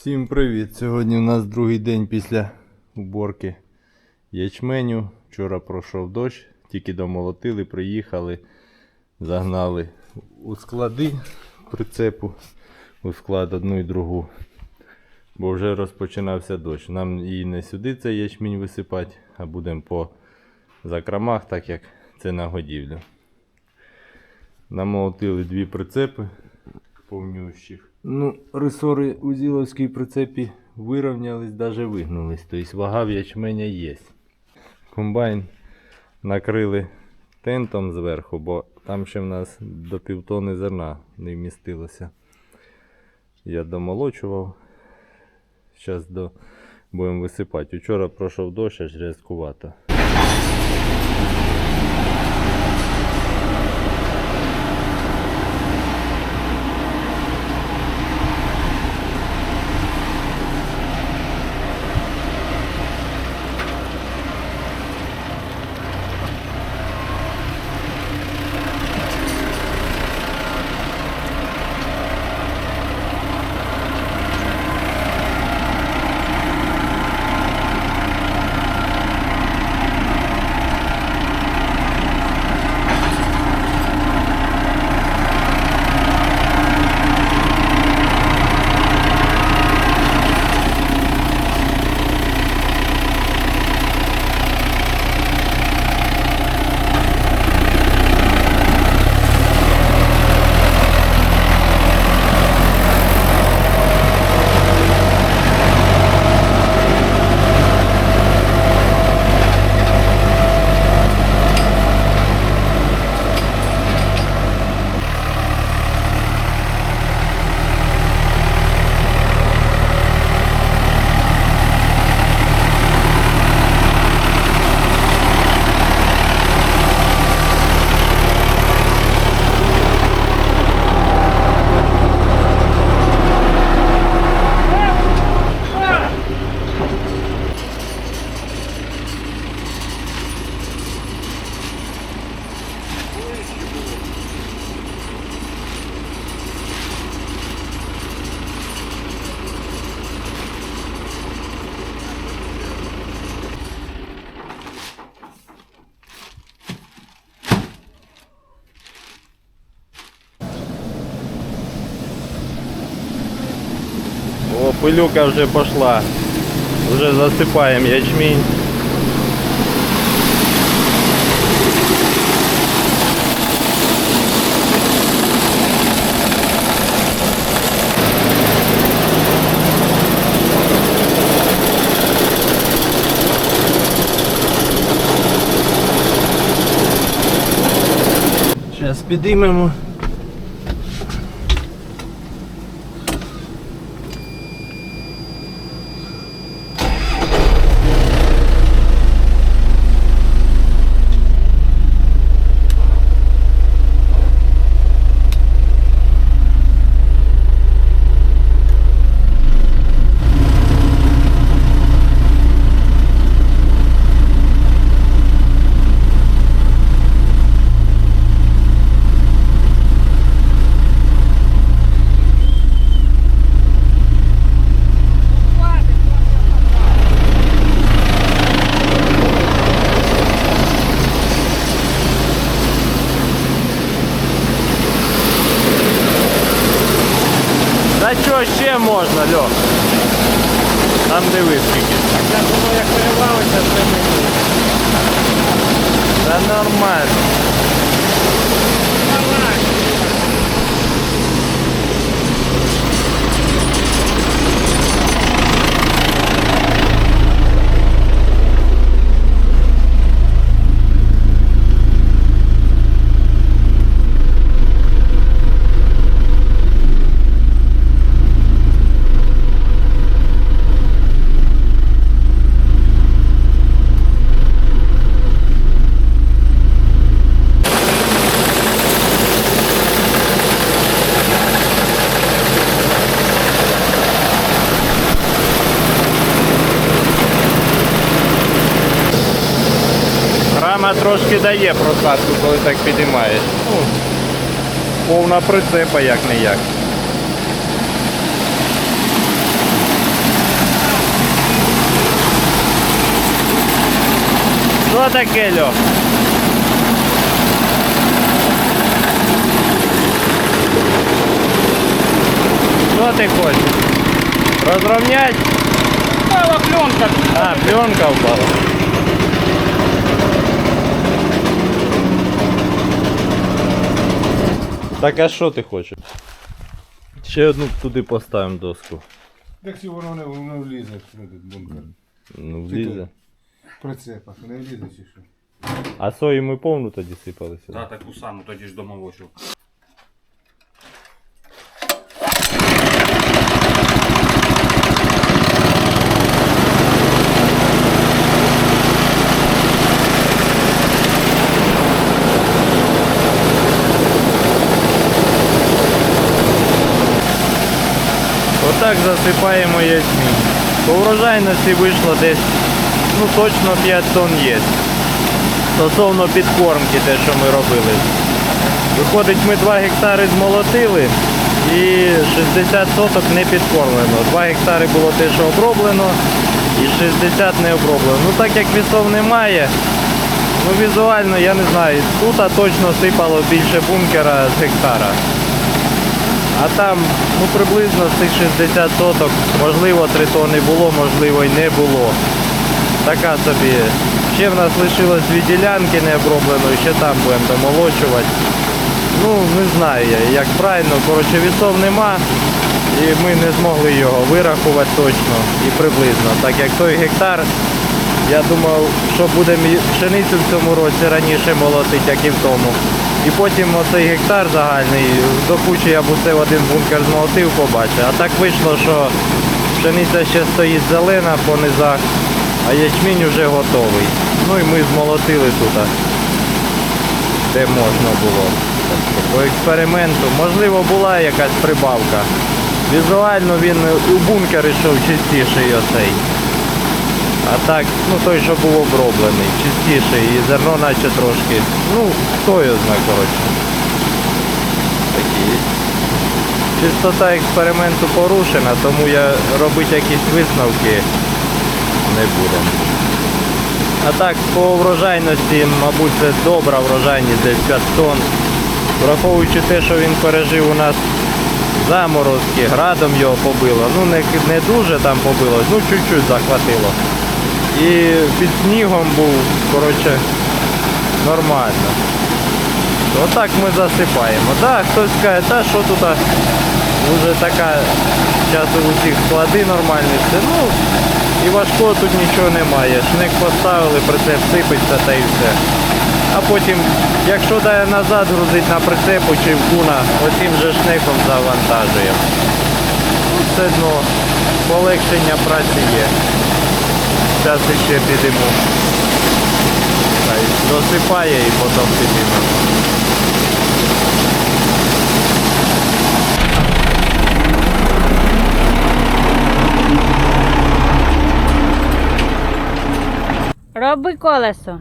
Всім привіт! Сьогодні у нас другий день після уборки ячменю. Вчора пройшов дощ, тільки домолотили, приїхали, загнали у склади прицепу, у склад одну і другу. Бо вже розпочинався дощ. Нам і не сюди цей ячмінь висипати, а будемо по закромах, так як це на годівлю. Намолотили дві прицепи повнющих. Ну, ресори у зіловській прицепі вирівнялись, навіть вигнулись. Тобто вага в ячменя є. Комбайн накрили тентом зверху, бо там ще в нас до півтони зерна не вмістилося. Я домолочував. Зараз до... будемо висипати. Вчора пройшов дощ, аж різкувато. Пилюка вже пішла. Вже засипаємо ячмінь. Зараз підіймемо. дає просадку, коли так підіймаєш. Ну, Повна прицепа як не як. Що таке льох? Що ти хочеш? Розровнять? Пала пленка. А, пленка впала. Так а що ти хочеш? Ще одну туди поставимо доску. Так сі воно не, воно влізе в этот бункер. Ну, влізе. Прицепах, не влізе чи що. А сої ми повну тоді сипалися? Так, так таку саму тоді ж домовочу. Отак засипаємо ячмінь. По врожайності вийшло десь, ну точно 5 тонн є. Стосовно підкормки, те, що ми робили. Виходить, ми 2 гектари змолотили і 60 соток не підкормлено. 2 гектари було те, що оброблено, і 60 не оброблено. Ну так як вісов немає, ну візуально я не знаю, тут точно сипало більше бункера з гектара. А там ну, приблизно з тих 60 соток, можливо 3 тони було, можливо і не було. Така собі. Ще в нас лишилось дві ділянки не оброблено, ще там будемо домолочувати. Ну, не знаю я, як правильно, коротше вісов нема. І ми не змогли його вирахувати точно і приблизно. Так як той гектар, я думав, що будемо пшеницю в цьому році раніше молотити, як і в тому. І потім оцей гектар загальний, до кучі я б усе в один бункер змолотив, побачив. А так вийшло, що пшениця ще стоїть зелена по низах, а ячмінь вже готовий. Ну і ми змолотили тут, де можна було. По експерименту, можливо, була якась прибавка. Візуально він у бункер йшов чистіший оцей. А так, ну той, що був оброблений, чистіший і зерно наче трошки. Ну, хто його знає, коротше. Такі. Чистота експерименту порушена, тому я робити якісь висновки не буду. А так, по врожайності, мабуть, це добра врожайність, десь 5 тонн. Враховуючи те, що він пережив у нас заморозки, градом його побило. Ну не, не дуже там побило, ну чуть-чуть захватило. І під снігом був, коротше, нормально. Отак ми засипаємо. Да, хтось каже, та що тут вже така, зараз у всіх склади нормальні. все. Ну, і важкого тут нічого немає. Шник поставили, прицеп сипеться та і все. А потім, якщо дає назад грузить на прицепу чи в куна, оцим же шником завантажуємо. Ну, все одно полегшення праці є. Зараз ще підемо. Досипає і потім підемо. Роби колесо.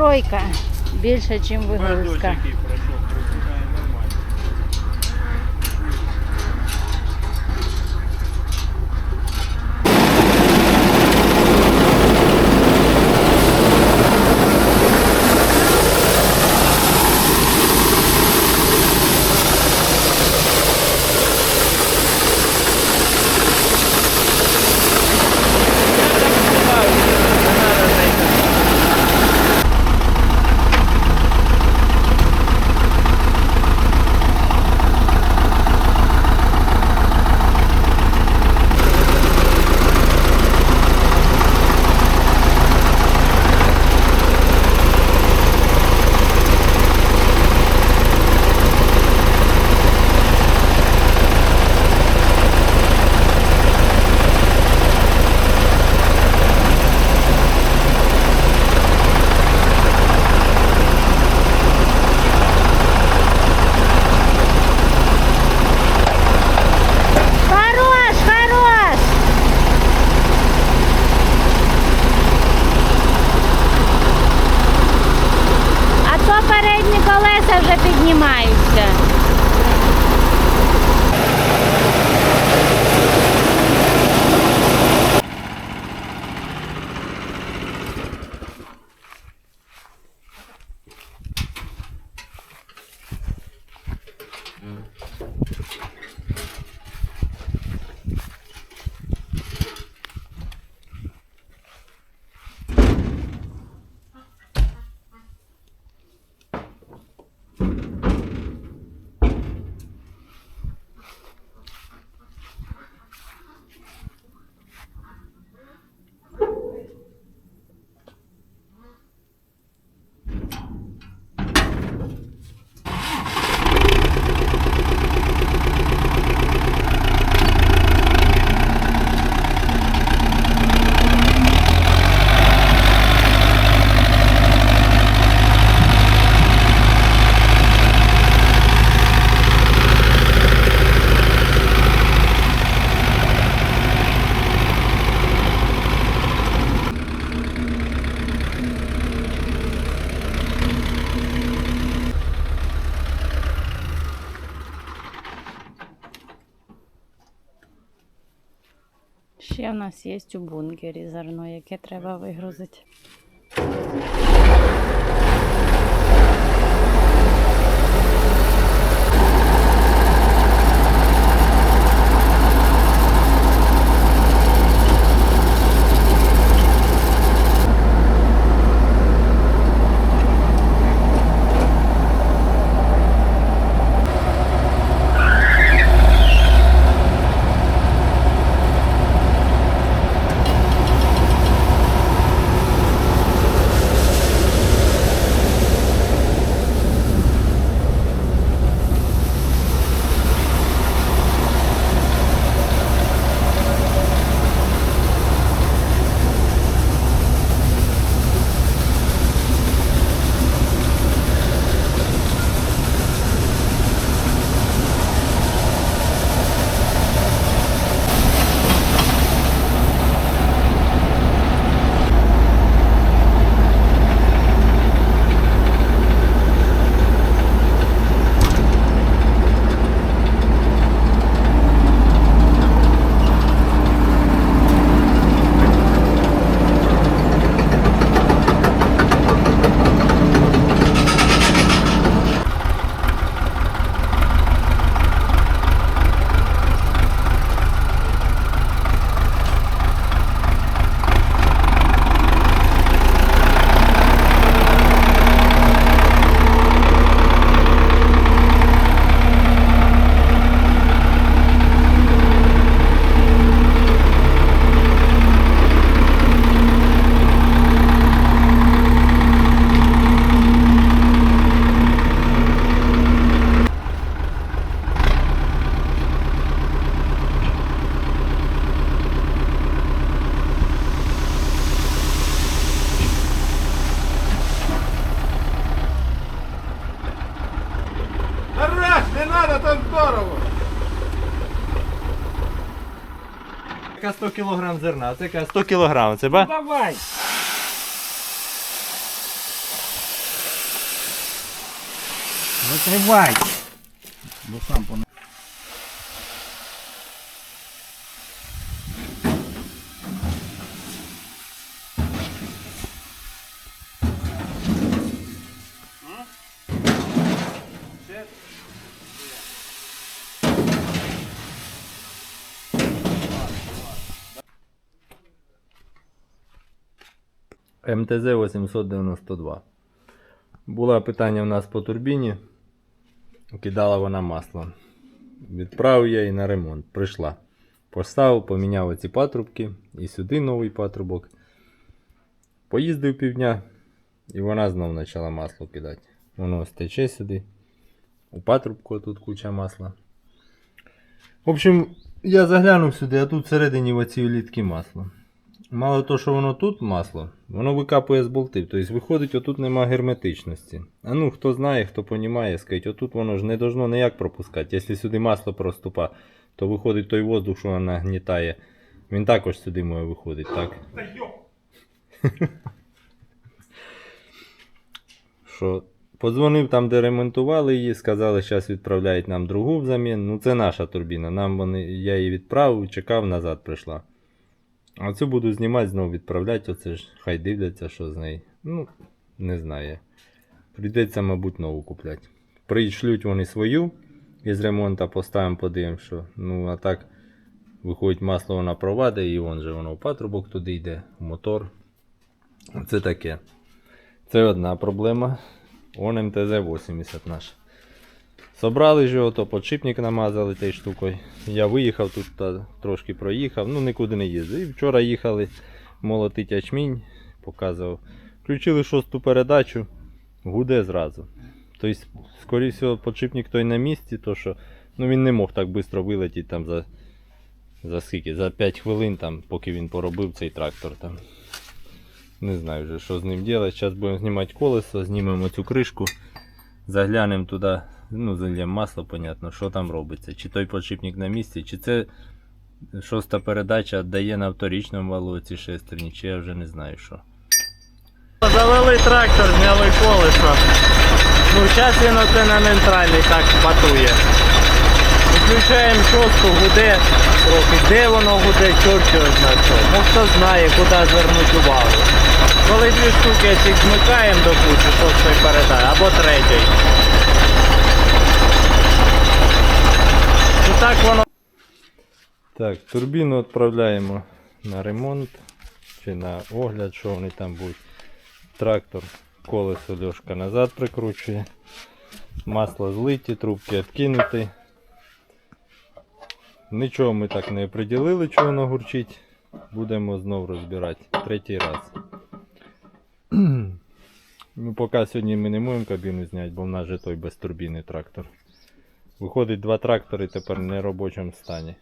тройка більше, ніж вигрузка. нас є у бункері зерно, яке треба вигрузити. яка 100 кг зерна, це яка 100 кг. Це ба? Ну, давай! Закривай! Бо сам понад. МТЗ-892. Було питання в нас по турбіні. Кидала вона масло. Відправив я її на ремонт. Прийшла. Поставив, поміняв оці патрубки і сюди новий патрубок. Поїздив півдня і вона знову почала масло кидати. Воно стече сюди. У патрубку тут куча масла. В общем, я заглянув сюди, а тут всередині в оці улітки масло. Мало того, що воно тут масло, воно викапує з болтів. Тобто виходить, отут нема герметичності. А ну, хто знає, хто понімає, скажіть, отут воно ж не должно ніяк пропускати. Якщо сюди масло проступа, то виходить той воздух, що вона нагнітає. Він також сюди може виходить, так? Що подзвонив там, де ремонтували її, сказали, що зараз відправляють нам другу взамін. Ну це наша турбіна. Нам вони, я її відправив, чекав, назад прийшла. А цю буду знімати, знову відправляти, оце ж хай дивляться, що з нею. Ну, не знаю. Прийдеться, мабуть, нову купляти. Прийшлють вони свою із ремонту, поставимо, подивимося, що. Ну, а так, виходить масло вона провадить, і вон же воно в патрубок туди йде, в мотор. Це таке. Це одна проблема. Он МТЗ-80 наш. Собрали ж його, то подшипник намазали тією штукою. Я виїхав тут та трошки проїхав, ну нікуди не їздив. І вчора їхали молотить ячмінь, показував. Включили шосту передачу, гуде зразу. Тобто, скоріше всього, подшипник той на місці, то що ну, він не мог так швидко вилетіти там за, за скільки, за 5 хвилин, там, поки він поробив цей трактор. Там. Не знаю вже, що з ним робити. Зараз будемо знімати колесо, знімемо цю кришку, заглянемо туди, ну, зальємо масло, понятно, що там робиться. Чи той подшипник на місці, чи це шоста передача дає на вторічному валу ці шестерні, чи я вже не знаю що. Завели трактор, зняли колесо. Ну, зараз він оце на нейтральний так батує. Включаємо шостку, гуде трохи. Де воно гуде, чорт його знає. Ну хто знає, куди звернути увагу. Коли дві штуки цих змикаємо до кучі, шостої передачі, або третьої. Ну так воно. Так, турбіну відправляємо на ремонт чи на огляд, що вони там будуть. Трактор, колесо Льошка назад прикручує. Масло злиті, трубки відкинуті. Нічого ми так не приділили, чого воно гурчить. Будемо знову розбирати. Третій раз. ну, поки сьогодні ми не можемо кабіну зняти, бо в нас же той без турбіни трактор. Виходить два трактори тепер в неробочому стані.